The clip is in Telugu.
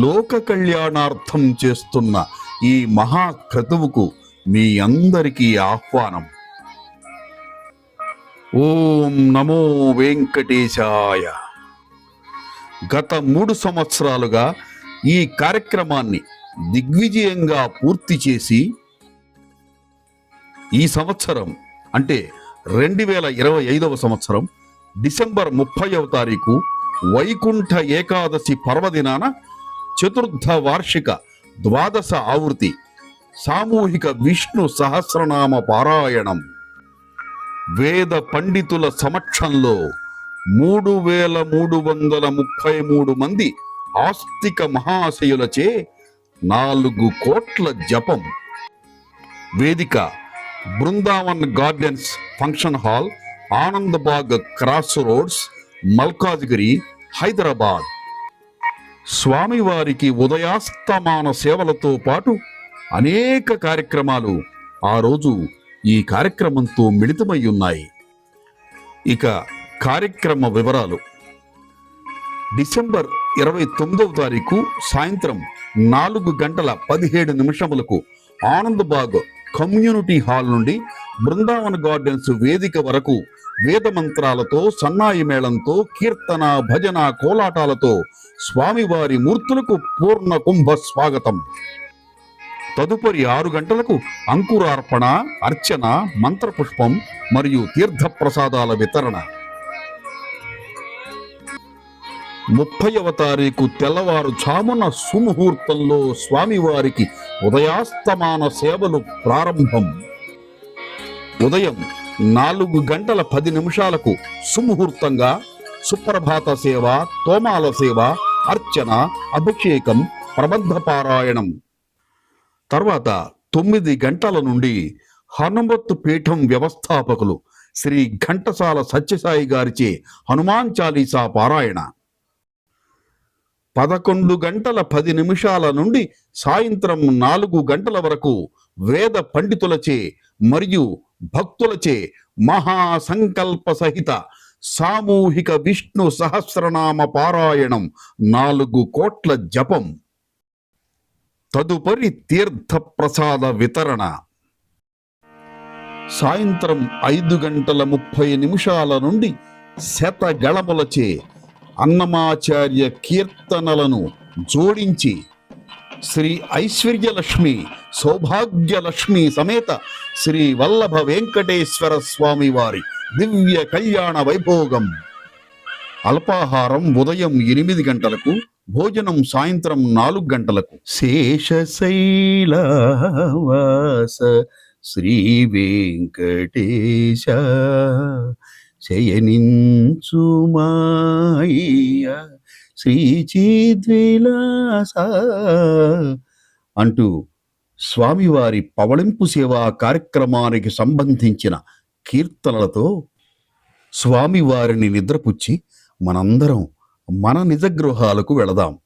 లోక కళ్యాణార్థం చేస్తున్న ఈ మహాక్రతువుకు మీ అందరికీ ఆహ్వానం. ఓం నమో వెంకటేశాయ. గత మూడు సంవత్సరాలుగా ఈ కార్యక్రమాన్ని దిగ్విజయంగా పూర్తి చేసి ఈ సంవత్సరం అంటే రెండు వేల ఇరవై ఐదవ సంవత్సరం డిసెంబర్ ముప్పైవ తారీఖు వైకుంఠ ఏకాదశి పర్వదినాన చతుర్థ వార్షిక ద్వాదశ ఆవృత్తి సామూహిక విష్ణు సహస్రనామ పారాయణం. వేద పండితుల సమక్షంలో మూడు వేల మూడు వందల ముప్పై మూడు మంది ఆస్తిక మహాశయులచే నాలుగు కోట్ల జపం. వేదిక Brindavan gardens function hall Anandbagh cross roads Malkajgiri Hyderabad. స్వామివారికి ఉదయాస్తమాన సేవలతో పాటు అనేక కార్యక్రమాలు ఆ రోజు ఈ కార్యక్రమంతో మిళితమై ఉన్నాయి. ఇక కార్యక్రమ వివరాలు. డిసెంబర్ ఇరవై తొమ్మిదవ తారీఖు సాయంత్రం నాలుగు గంటల పదిహేడు నిమిషములకు ఆనందబాగ్ కమ్యూనిటీ హాల్ నుండి బృందావన గార్డెన్స్ వేదిక వరకు వేద మంత్రాలతో సన్నాయి మేళంతో కీర్తన భజన కోలాటాలతో స్వామివారి మూర్తులకు పూర్ణ కుంభ స్వాగతం. తదుపరి ఆరు గంటలకు అంకురార్పణ అర్చన మంత్రపుష్పం మరియు తీర్థప్రసాదాల వితరణ. ముప్పైవ తారీఖు తెల్లవారు చామున సుముహూర్తంలో స్వామివారికి ఉదయాస్తమాన సేవలు ప్రారంభం. ఉదయం నాలుగు గంటల పది నిమిషాలకు సుముహూర్తంగా సుప్రభాత సేవ తోమాల సేవ అర్చన అభిషేకం ప్రబంధ పారాయణం. తర్వాత తొమ్మిది గంటల నుండి హనుమత్ పీఠం వ్యవస్థాపకులు శ్రీ ఘంటసాల సత్యసాయి గారిచే హనుమాన్ చాలీసా పారాయణ. పదకొండు గంటల పది నిమిషాల నుండి సాయంత్రం నాలుగు గంటల వరకు వేద పండితులచే మరియు భక్తులచే మహాసంకల్ప సహిత సామూహిక విష్ణు సహస్రనామ పారాయణం నాలుగు కోట్ల జపం. తదుపరి తీర్థ ప్రసాద వితరణ. సాయంత్రం ఐదు గంటల ముప్పై నిమిషాల నుండి శతగళములచే అన్నమాచార్య కీర్తనలను జోడించి శ్రీ ఐశ్వర్యలక్ష్మి సౌభాగ్యలక్ష్మి సమేత శ్రీ వల్లభ వెంకటేశ్వర స్వామి వారి దివ్య కళ్యాణ వైభోగం. అల్పాహారం ఉదయం ఎనిమిది గంటలకు భోజనం సాయంత్రం నాలుగు గంటలకు. శేషశైలవాస శ్రీ వెంకటేశ శయనించుమాయ శ్రీచిద్విలాస అంటూ స్వామివారి పవళింపు సేవా కార్యక్రమానికి సంబంధించిన కీర్తనలతో స్వామివారిని నిద్రపుచ్చి మనందరం మన నిజ గృహాలకు వెళదాం.